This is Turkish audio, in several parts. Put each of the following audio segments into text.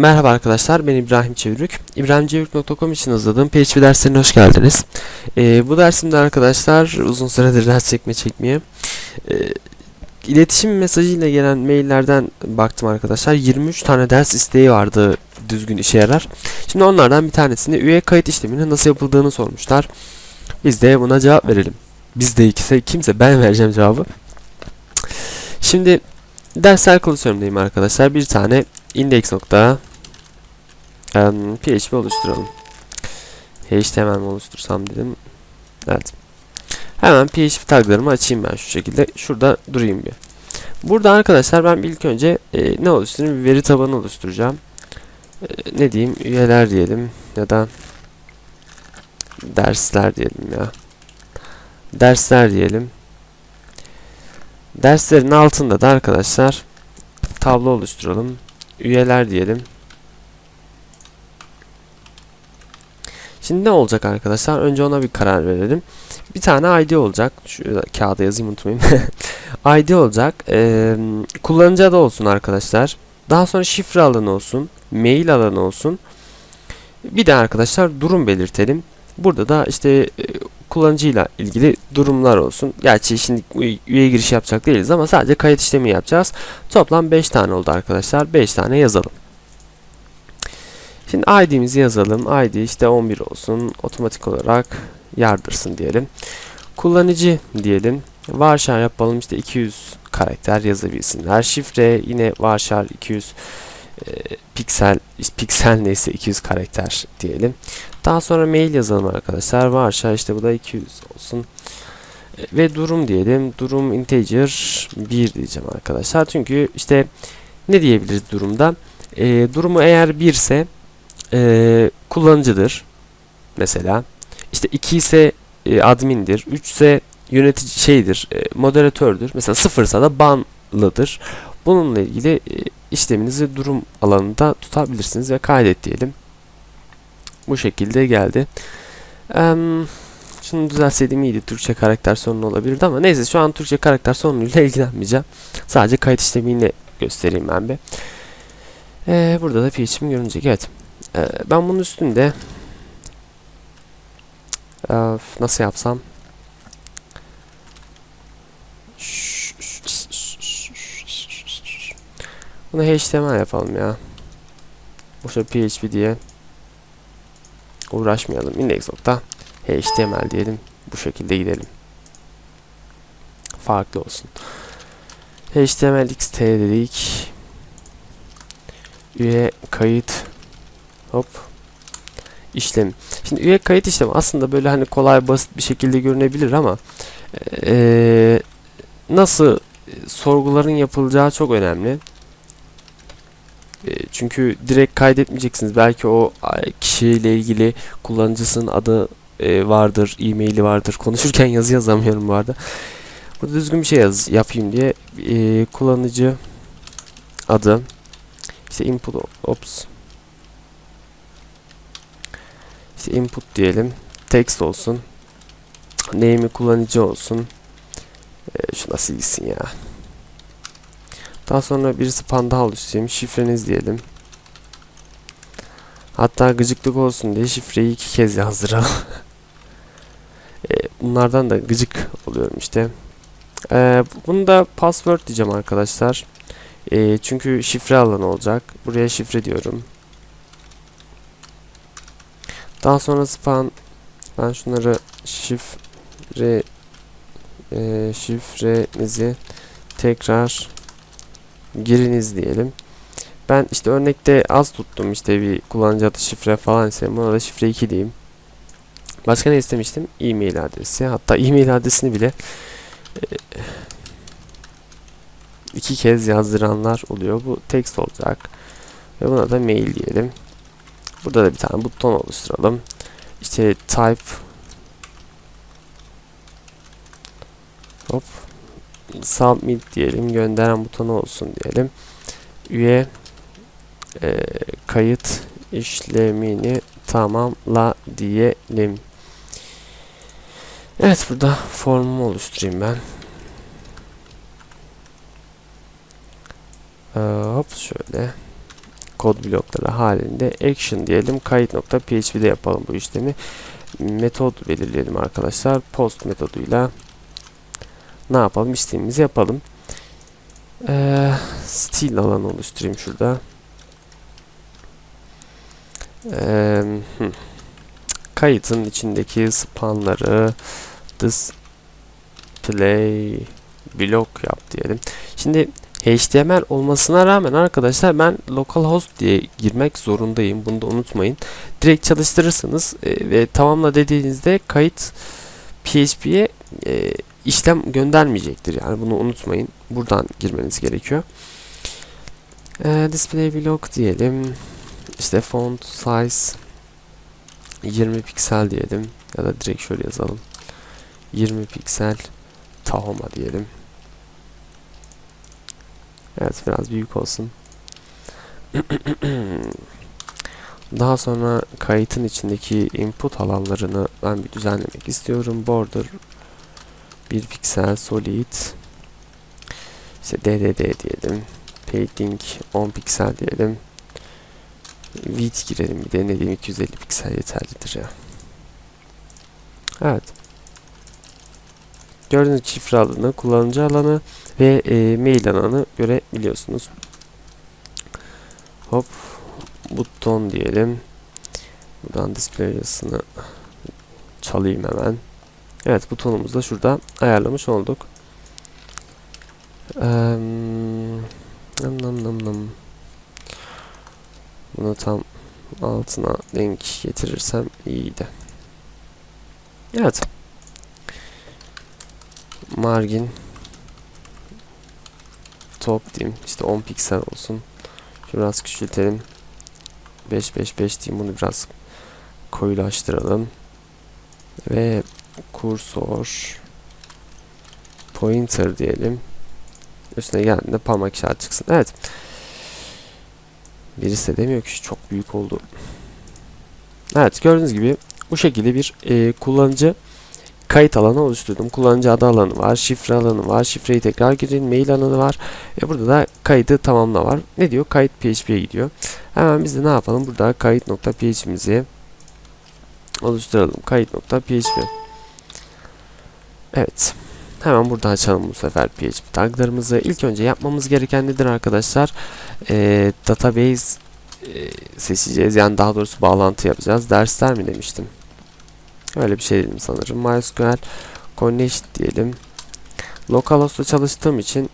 Merhaba arkadaşlar, ben İbrahim Çevirük. İbrahimçevirük.com için hazırladığım PHP derslerine hoş geldiniz. Ee, bu dersimde arkadaşlar uzun süredir ders çekme çekmeye. Ee, iletişim mesajıyla gelen maillerden baktım arkadaşlar. 23 tane ders isteği vardı düzgün işe yarar. Şimdi onlardan bir tanesinde üye kayıt işleminin nasıl yapıldığını sormuşlar. Biz de buna cevap verelim. Biz de ikisi kimse ben vereceğim cevabı. Şimdi dersler klasöründeyim arkadaşlar. Bir tane index nokta em, php oluşturalım. HTML oluştursam dedim. Evet. Hemen PHP taglarımı açayım ben şu şekilde. Şurada durayım bir. Burada arkadaşlar ben ilk önce e, ne oluşturayım? Veri tabanı oluşturacağım. E, ne diyeyim? Üyeler diyelim ya da dersler diyelim ya. Dersler diyelim. Derslerin altında da arkadaşlar tablo oluşturalım. Üyeler diyelim. Şimdi ne olacak arkadaşlar? Önce ona bir karar verelim. Bir tane ID olacak. Şu kağıda yazayım unutmayayım. ID olacak. Ee, kullanıcı adı olsun arkadaşlar. Daha sonra şifre alanı olsun. Mail alanı olsun. Bir de arkadaşlar durum belirtelim. Burada da işte e, kullanıcıyla ilgili durumlar olsun. Gerçi şimdi üye giriş yapacak değiliz ama sadece kayıt işlemi yapacağız. Toplam 5 tane oldu arkadaşlar. 5 tane yazalım. Şimdi ID'mizi yazalım. ID işte 11 olsun. Otomatik olarak yardırsın diyelim. Kullanıcı diyelim. Varchar yapalım işte 200 karakter yazabilsinler. Şifre yine varchar 200 e, piksel piksel neyse 200 karakter diyelim. Daha sonra mail yazalım arkadaşlar. Varsa işte bu da 200 olsun. E, ve durum diyelim. Durum integer 1 diyeceğim arkadaşlar. Çünkü işte ne diyebiliriz durumda? E, durumu eğer 1 ise e, kullanıcıdır. Mesela. İşte 2 ise e, admindir. 3 ise yönetici şeydir. E, moderatördür. Mesela 0 ise da banlıdır. Bununla ilgili e, işleminizi durum alanında tutabilirsiniz ve kaydet diyelim. Bu şekilde geldi. Ee, şunu düzelseydim iyiydi. Türkçe karakter sorunu olabilirdi ama neyse şu an Türkçe karakter sorunuyla ilgilenmeyeceğim. Sadece kayıt işlemiyle göstereyim ben bir. Ee, burada da PHP'm görünecek. Evet. Ee, ben bunun üstünde ee, nasıl yapsam bunu HTML yapalım ya. Boşa PHP diye uğraşmayalım. Index nokta HTML diyelim. Bu şekilde gidelim. Farklı olsun. HTML XT dedik. Üye kayıt hop işlem. Şimdi üye kayıt işlemi aslında böyle hani kolay basit bir şekilde görünebilir ama ee, nasıl sorguların yapılacağı çok önemli. Çünkü direkt kaydetmeyeceksiniz. Belki o kişiyle ilgili kullanıcısının adı e, vardır, e-maili vardır. Konuşurken yazı yazamıyorum bu arada. Burada düzgün bir şey yaz, yapayım diye e, kullanıcı adı işte input ops işte input diyelim. Text olsun. Name'i kullanıcı olsun. E, şu nasıl gitsin ya. Daha sonra birisi panda oluşturayım. Şifreniz diyelim. Hatta gıcıklık olsun diye şifreyi iki kez yazdıralım. e, bunlardan da gıcık oluyorum işte. E, bunu da password diyeceğim arkadaşlar. E, çünkü şifre alanı olacak. Buraya şifre diyorum. Daha sonra span ben şunları şifre e, şifrenizi tekrar giriniz diyelim. Ben işte örnekte az tuttum işte bir kullanıcı adı şifre falan ise buna da şifre 2 diyeyim. Başka ne istemiştim? E-mail adresi. Hatta e-mail adresini bile e, iki kez yazdıranlar oluyor. Bu text olacak. Ve buna da mail diyelim. Burada da bir tane buton oluşturalım. İşte type hop submit diyelim. Gönderen butonu olsun diyelim. Üye e, kayıt işlemini tamamla diyelim. Evet burada formumu oluşturayım ben. Ee, hop şöyle. Kod blokları halinde action diyelim. Kayıt.php'de yapalım bu işlemi. Metod belirleyelim arkadaşlar. Post metoduyla ne yapalım? İşlemimizi yapalım. Ee, stil alanı oluşturayım şurada. Ee, hı. Kayıtın içindeki spanları display blok yap diyelim. Şimdi HTML olmasına rağmen arkadaşlar ben localhost diye girmek zorundayım. Bunu da unutmayın. Direkt çalıştırırsınız e, ve tamamla dediğinizde kayıt PHP'ye e, işlem göndermeyecektir. Yani bunu unutmayın. Buradan girmeniz gerekiyor. E, display block diyelim. İşte font size 20 piksel diyelim. Ya da direkt şöyle yazalım. 20 piksel Tahoma diyelim. Evet biraz büyük olsun. Daha sonra kayıtın içindeki input alanlarını ben bir düzenlemek istiyorum. Border 1 piksel solid işte DDD diyelim. Padding 10 piksel diyelim. Width girelim bir de ne diyeyim 250 piksel yeterlidir ya. Evet. Gördüğünüz şifre alanı, kullanıcı alanı ve e, mail alanı görebiliyorsunuz. Hop buton diyelim. Buradan display çalayım hemen. Evet butonumuzu da şurada ayarlamış olduk. Ee, nam nam nam nam. Bunu tam altına denk getirirsem iyiydi. Evet. Margin top diyeyim. İşte 10 piksel olsun. Şunu biraz küçültelim. 5 5 5 diyeyim. Bunu biraz koyulaştıralım. Ve kursor pointer diyelim. Üstüne geldiğinde parmak işareti çıksın. Evet. Birisi de demiyor ki çok büyük oldu. Evet gördüğünüz gibi bu şekilde bir e, kullanıcı kayıt alanı oluşturdum. Kullanıcı adı alanı var, şifre alanı var, şifreyi tekrar girin, mail alanı var ve burada da kaydı tamamla var. Ne diyor? Kayıt PHP'ye gidiyor. Hemen biz de ne yapalım? Burada kayıt.php'mizi oluşturalım. Kayıt.php Evet. Hemen burada açalım bu sefer PHP taglarımızı. İlk önce yapmamız gereken nedir arkadaşlar? Ee, database e, seçeceğiz. Yani daha doğrusu bağlantı yapacağız. Dersler mi demiştim? Öyle bir şey dedim sanırım. MySQL Connect diyelim. Localhost'ta çalıştığım için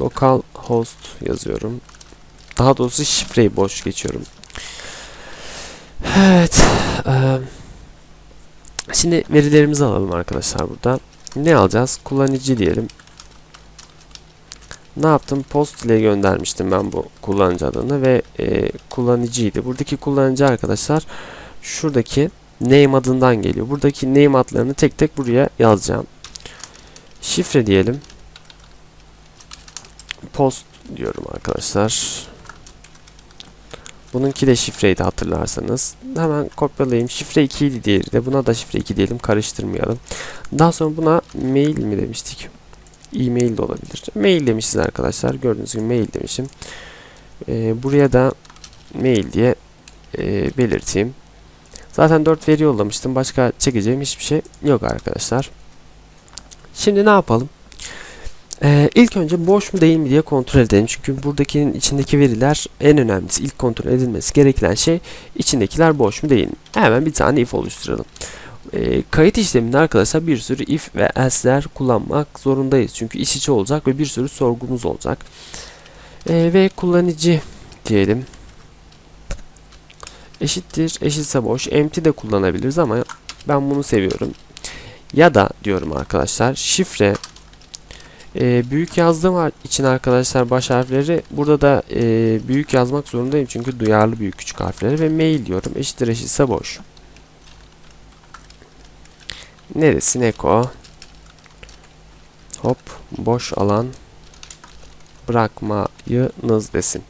localhost yazıyorum. Daha doğrusu şifreyi boş geçiyorum. Evet. Şimdi verilerimizi alalım arkadaşlar burada. Ne alacağız? Kullanıcı diyelim. Ne yaptım? Post ile göndermiştim ben bu kullanıcı adını ve e, kullanıcıydı. Buradaki kullanıcı arkadaşlar şuradaki name adından geliyor. Buradaki name adlarını tek tek buraya yazacağım. Şifre diyelim. Post diyorum arkadaşlar. Bununki de şifreydi hatırlarsanız. Hemen kopyalayayım. Şifre 2 idi diğeri de. Buna da şifre 2 diyelim. Karıştırmayalım. Daha sonra buna mail mi demiştik? E-mail de olabilir. Mail demişiz arkadaşlar. Gördüğünüz gibi mail demişim. Ee, buraya da mail diye e, belirteyim. Zaten 4 veri yollamıştım. Başka çekeceğim hiçbir şey yok arkadaşlar. Şimdi ne yapalım? Ee, ilk önce boş mu değil mi diye kontrol edelim. Çünkü buradakinin içindeki veriler en önemlisi. İlk kontrol edilmesi gereken şey içindekiler boş mu değil mi? Hemen bir tane if oluşturalım. Ee, kayıt işleminde arkadaşlar bir sürü if ve else'ler kullanmak zorundayız. Çünkü iç içe olacak ve bir sürü sorgumuz olacak. Ee, ve kullanıcı diyelim eşittir eşitse boş. Empty de kullanabiliriz ama ben bunu seviyorum. Ya da diyorum arkadaşlar şifre. E, büyük yazdığım için arkadaşlar baş harfleri burada da e, büyük yazmak zorundayım çünkü duyarlı büyük küçük harfleri ve mail diyorum. Eşittir eşitse boş. Neresi? Neko. Hop boş alan. Bırakmayınız desin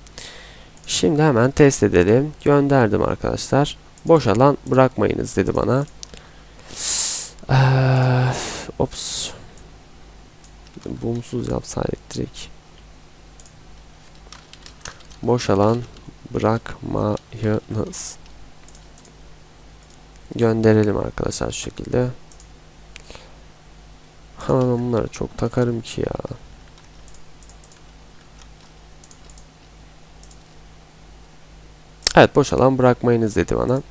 Şimdi hemen test edelim. Gönderdim arkadaşlar. Boş alan bırakmayınız dedi bana. Ee, ops. Bumsuz yapsaydık direkt. Boş alan bırakmayınız. Gönderelim arkadaşlar şu şekilde. Ha ben bunları çok takarım ki ya. Evet boş alan bırakmayınız dedi bana.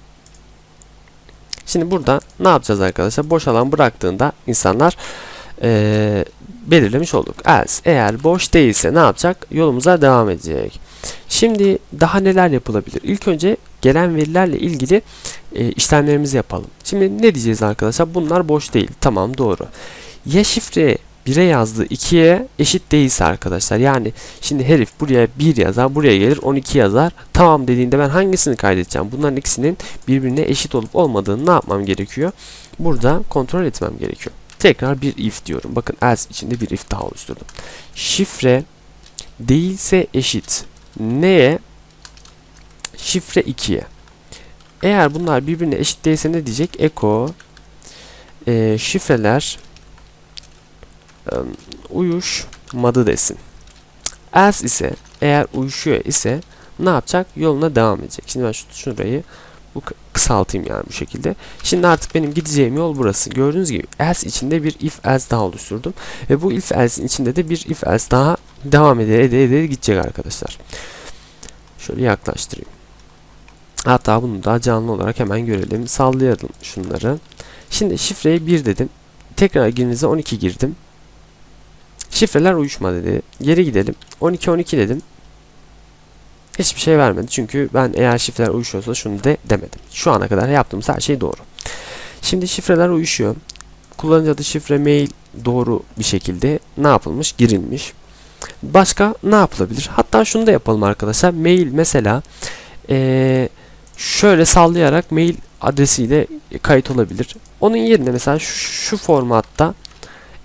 Şimdi burada ne yapacağız arkadaşlar? Boş alan bıraktığında insanlar eee, belirlemiş olduk. Else eğer boş değilse ne yapacak? Yolumuza devam edecek. Şimdi daha neler yapılabilir? İlk önce gelen verilerle ilgili e, işlemlerimizi yapalım. Şimdi ne diyeceğiz arkadaşlar? Bunlar boş değil. Tamam doğru. Ya şifre 1'e yazdı 2'ye eşit değilse arkadaşlar. Yani şimdi herif buraya 1 yazar, buraya gelir 12 yazar. Tamam dediğinde ben hangisini kaydedeceğim? Bunların ikisinin birbirine eşit olup olmadığını ne yapmam gerekiyor? Burada kontrol etmem gerekiyor. Tekrar bir if diyorum. Bakın else içinde bir if daha oluşturdum. Şifre değilse eşit. Neye? Şifre 2'ye. Eğer bunlar birbirine eşit değilse ne diyecek? Echo e, şifreler uyuşmadı desin. Else ise eğer uyuşuyor ise ne yapacak? Yoluna devam edecek. Şimdi ben şu şurayı bu kı- kısaltayım yani bu şekilde. Şimdi artık benim gideceğim yol burası. Gördüğünüz gibi else içinde bir if else daha oluşturdum. Ve bu if else'in içinde de bir if else daha devam ede ede ede gidecek arkadaşlar. Şöyle yaklaştırayım. Hatta bunu da canlı olarak hemen görelim. Sallayalım şunları. Şimdi şifreye 1 dedim. Tekrar girinize 12 girdim. Şifreler uyuşmadı dedi. Geri gidelim. 12 12 dedim. Hiçbir şey vermedi. Çünkü ben eğer şifreler uyuşuyorsa şunu de demedim. Şu ana kadar yaptığımız her şey doğru. Şimdi şifreler uyuşuyor. Kullanıcı adı şifre mail doğru bir şekilde ne yapılmış? Girilmiş. Başka ne yapılabilir? Hatta şunu da yapalım arkadaşlar. Mail mesela eee, şöyle sallayarak mail adresiyle kayıt olabilir. Onun yerine mesela şu, şu formatta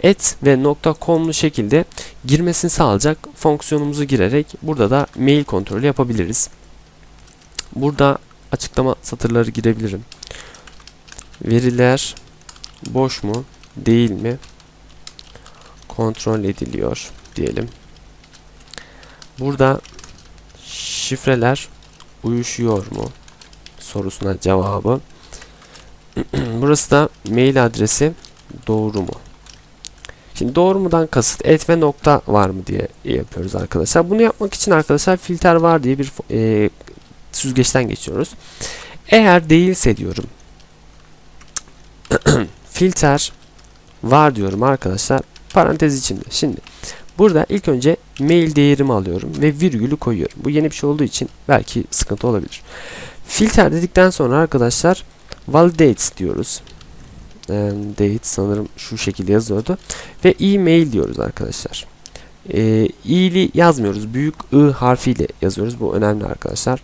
et ve .com'lu şekilde girmesini sağlayacak fonksiyonumuzu girerek burada da mail kontrolü yapabiliriz. Burada açıklama satırları girebilirim. Veriler boş mu değil mi kontrol ediliyor diyelim. Burada şifreler uyuşuyor mu sorusuna cevabı. Burası da mail adresi doğru mu? Şimdi doğru mudan kasıt et ve nokta var mı diye yapıyoruz arkadaşlar. Bunu yapmak için arkadaşlar filter var diye bir e, süzgeçten geçiyoruz. Eğer değilse diyorum filter var diyorum arkadaşlar parantez içinde. Şimdi burada ilk önce mail değerimi alıyorum ve virgülü koyuyorum. Bu yeni bir şey olduğu için belki sıkıntı olabilir. Filter dedikten sonra arkadaşlar validate diyoruz. Eee, date sanırım şu şekilde yazıyordu. Ve e-mail diyoruz arkadaşlar. Ee, i'li yazmıyoruz. Büyük i harfiyle yazıyoruz. Bu önemli arkadaşlar.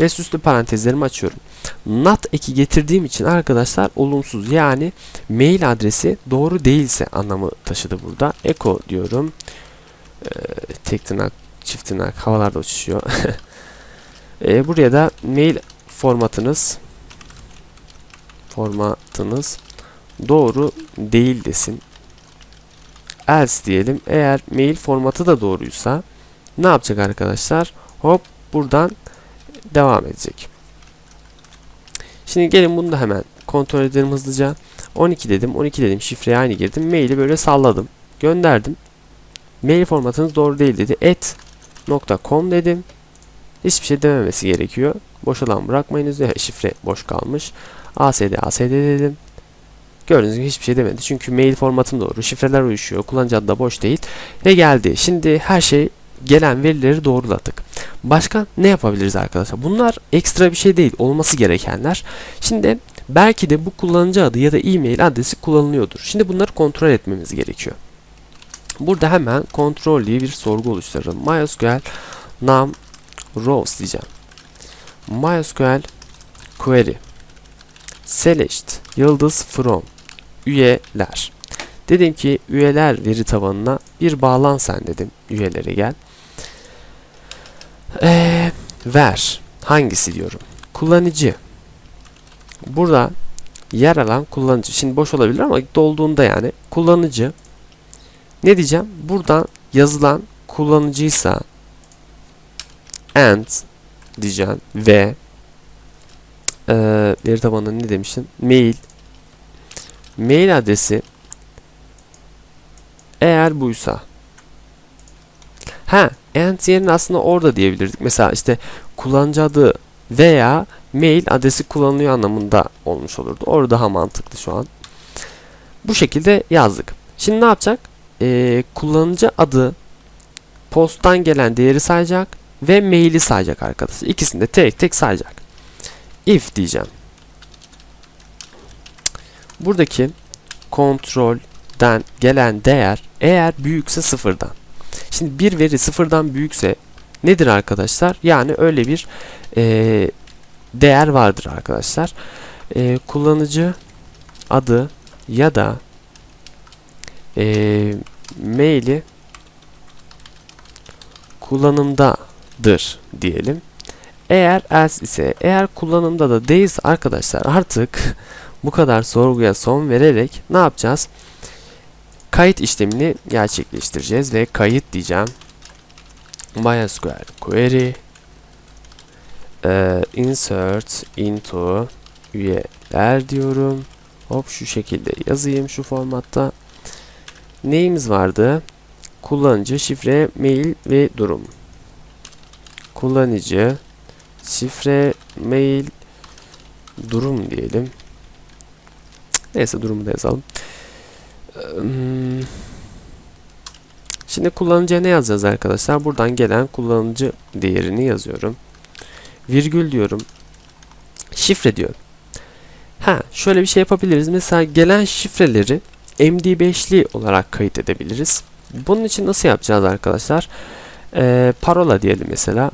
Ve süslü parantezlerimi açıyorum. Not eki getirdiğim için arkadaşlar olumsuz. Yani mail adresi doğru değilse anlamı taşıdı burada. Echo diyorum. Ee, tek tırnak, çift tırnak havalarda uçuşuyor. Ee, buraya da mail formatınız formatınız doğru değil desin. Else diyelim. Eğer mail formatı da doğruysa ne yapacak arkadaşlar? Hop buradan devam edecek. Şimdi gelin bunu da hemen kontrol edelim hızlıca. 12 dedim. 12 dedim. Şifreye aynı girdim. Maili böyle salladım. Gönderdim. Mail formatınız doğru değil dedi. et.com dedim. Hiçbir şey dememesi gerekiyor. Boş alan bırakmayınız diyor. Şifre boş kalmış. ASD ASD dedim. Gördüğünüz gibi hiçbir şey demedi. Çünkü mail formatım doğru. Şifreler uyuşuyor. Kullanıcı adı da boş değil. Ve geldi. Şimdi her şey gelen verileri doğruladık. Başka ne yapabiliriz arkadaşlar? Bunlar ekstra bir şey değil. Olması gerekenler. Şimdi belki de bu kullanıcı adı ya da e-mail adresi kullanılıyordur. Şimdi bunları kontrol etmemiz gerekiyor. Burada hemen kontrol diye bir sorgu oluşturalım. MySQL num rows diyeceğim. MySQL query select yıldız from üyeler. Dedim ki üyeler veri tabanına bir bağlan sen dedim. Üyelere gel. Ee, ver. Hangisi diyorum. Kullanıcı. Burada yer alan kullanıcı. Şimdi boş olabilir ama dolduğunda yani kullanıcı. Ne diyeceğim? Buradan yazılan kullanıcıysa and diyeceğim ve e, veri tabanında ne demiştin? Mail mail adresi eğer buysa ha and yerine aslında orada diyebilirdik. Mesela işte kullanıcı adı veya mail adresi kullanılıyor anlamında olmuş olurdu. Orada daha mantıklı şu an. Bu şekilde yazdık. Şimdi ne yapacak? Ee, kullanıcı adı posttan gelen değeri sayacak ve maili sayacak arkadaşlar. İkisini de tek tek sayacak. If diyeceğim. Buradaki kontrolden gelen değer eğer büyükse sıfırdan. Şimdi bir veri sıfırdan büyükse nedir arkadaşlar? Yani öyle bir e, değer vardır arkadaşlar. E, kullanıcı adı ya da e, maili kullanımdadır diyelim. Eğer else ise eğer kullanımda da değilse arkadaşlar artık bu kadar sorguya son vererek ne yapacağız? Kayıt işlemini gerçekleştireceğiz ve kayıt diyeceğim. MySQL query e, insert into üyeler diyorum. Hop şu şekilde yazayım şu formatta. Neyimiz vardı? Kullanıcı, şifre, mail ve durum. Kullanıcı, şifre, mail, durum diyelim. Neyse durumu da yazalım. Şimdi kullanıcıya ne yazacağız arkadaşlar? Buradan gelen kullanıcı değerini yazıyorum. Virgül diyorum. Şifre diyorum. Ha, şöyle bir şey yapabiliriz. Mesela gelen şifreleri MD5'li olarak kayıt edebiliriz. Bunun için nasıl yapacağız arkadaşlar? Ee, parola diyelim mesela.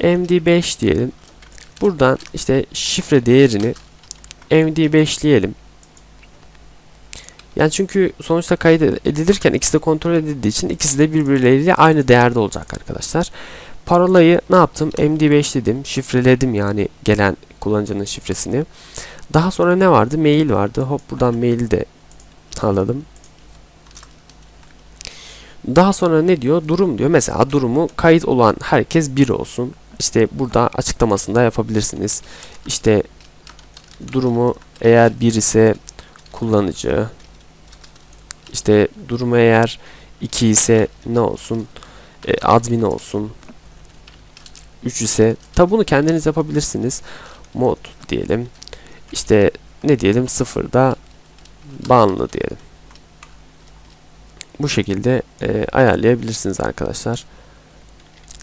MD5 diyelim. Buradan işte şifre değerini MD5'leyelim. Yani çünkü sonuçta kayıt edilirken ikisi de kontrol edildiği için ikisi de birbirleriyle aynı değerde olacak arkadaşlar. Parolayı ne yaptım? MD5 dedim. Şifreledim yani gelen kullanıcının şifresini. Daha sonra ne vardı? Mail vardı. Hop buradan maili de alalım. Daha sonra ne diyor? Durum diyor. Mesela durumu kayıt olan herkes bir olsun. İşte burada açıklamasında yapabilirsiniz. İşte durumu eğer bir ise kullanıcı. İşte durumu eğer 2 ise ne olsun? E, admin olsun. 3 ise tabi bunu kendiniz yapabilirsiniz. Mod diyelim. İşte ne diyelim sıfırda bağımlı diyelim. Bu şekilde e, ayarlayabilirsiniz arkadaşlar.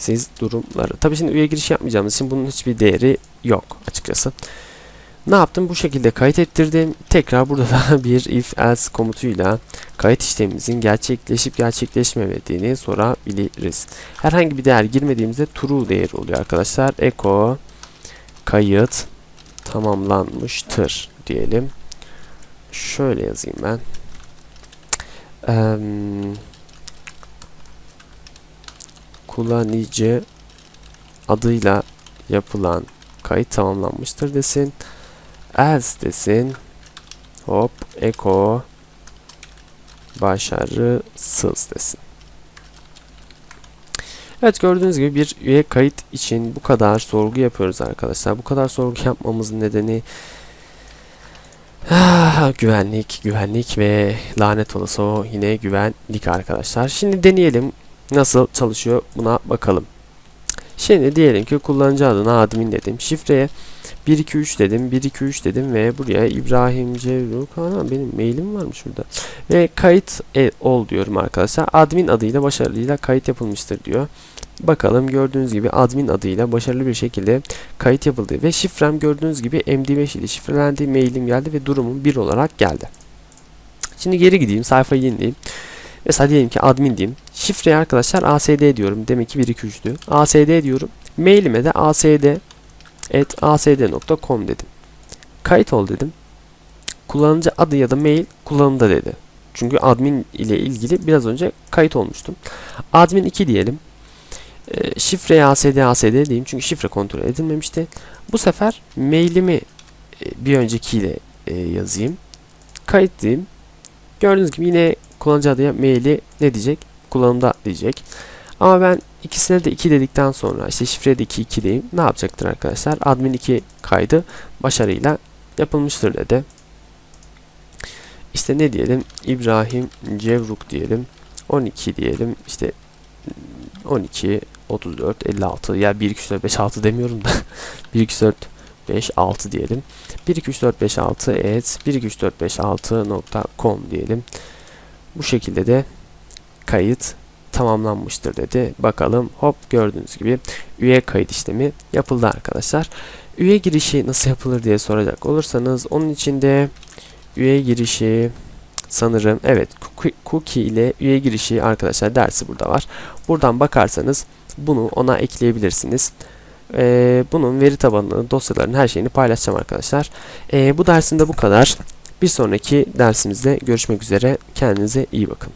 Siz durumları. Tabi şimdi üye giriş yapmayacağımız için bunun hiçbir değeri yok açıkçası. Ne yaptım? Bu şekilde kayıt ettirdim. Tekrar burada da bir if else komutuyla kayıt işlemimizin gerçekleşip gerçekleşmediğini sorabiliriz. Herhangi bir değer girmediğimizde true değeri oluyor arkadaşlar. Echo kayıt tamamlanmıştır diyelim. Şöyle yazayım ben. Ee, kullanıcı adıyla yapılan kayıt tamamlanmıştır desin. Else desin. Hop echo başarısız desin. Evet gördüğünüz gibi bir üye kayıt için bu kadar sorgu yapıyoruz arkadaşlar. Bu kadar sorgu yapmamızın nedeni ah, güvenlik, güvenlik ve lanet olası o yine güvenlik arkadaşlar. Şimdi deneyelim nasıl çalışıyor buna bakalım. Şimdi diyelim ki kullanıcı adına admin dedim. Şifreye 123 dedim. 123 dedim ve buraya İbrahim Cevru benim mailim varmış burada. Ve kayıt e, ol diyorum arkadaşlar. Admin adıyla başarılıyla kayıt yapılmıştır diyor. Bakalım gördüğünüz gibi admin adıyla başarılı bir şekilde kayıt yapıldı ve şifrem gördüğünüz gibi MD5 ile şifrelendi. Mailim geldi ve durumum 1 olarak geldi. Şimdi geri gideyim sayfayı yenileyim. Mesela diyelim ki admin diyeyim. Şifreye arkadaşlar ASD diyorum. Demek ki 123'tü. ASD diyorum. Mailime de ASD et asd.com dedim. Kayıt ol dedim. Kullanıcı adı ya da mail kullanımda dedi. Çünkü admin ile ilgili biraz önce kayıt olmuştum. Admin 2 diyelim. E, şifreye asd asd diyeyim çünkü şifre kontrol edilmemişti. Bu sefer mailimi e, bir öncekiyle e, yazayım. Kayıt diyeyim. Gördüğünüz gibi yine kullanıcı adıya maili ne diyecek? Kullanımda diyecek. Ama ben ikisine de 2 dedikten sonra işte şifreye de 2 2 diyeyim. Ne yapacaktır arkadaşlar? Admin 2 kaydı başarıyla yapılmıştır dedi. İşte ne diyelim? İbrahim Cevruk diyelim. 12 diyelim. İşte 12 34 56 ya 1 2 3 4 5 6 demiyorum da 1 2 3 4 5 6 diyelim. 1 2 3 4 5 6 evet 1 2 3 4 5 6.com diyelim. Bu şekilde de kayıt tamamlanmıştır dedi. Bakalım hop gördüğünüz gibi üye kayıt işlemi yapıldı arkadaşlar. Üye girişi nasıl yapılır diye soracak olursanız onun için de üye girişi sanırım evet cookie ile üye girişi arkadaşlar dersi burada var. Buradan bakarsanız bunu ona ekleyebilirsiniz. Ee, bunun veri tabanını, dosyaların her şeyini paylaşacağım arkadaşlar. Ee, bu dersimde bu kadar. Bir sonraki dersimizde görüşmek üzere. Kendinize iyi bakın.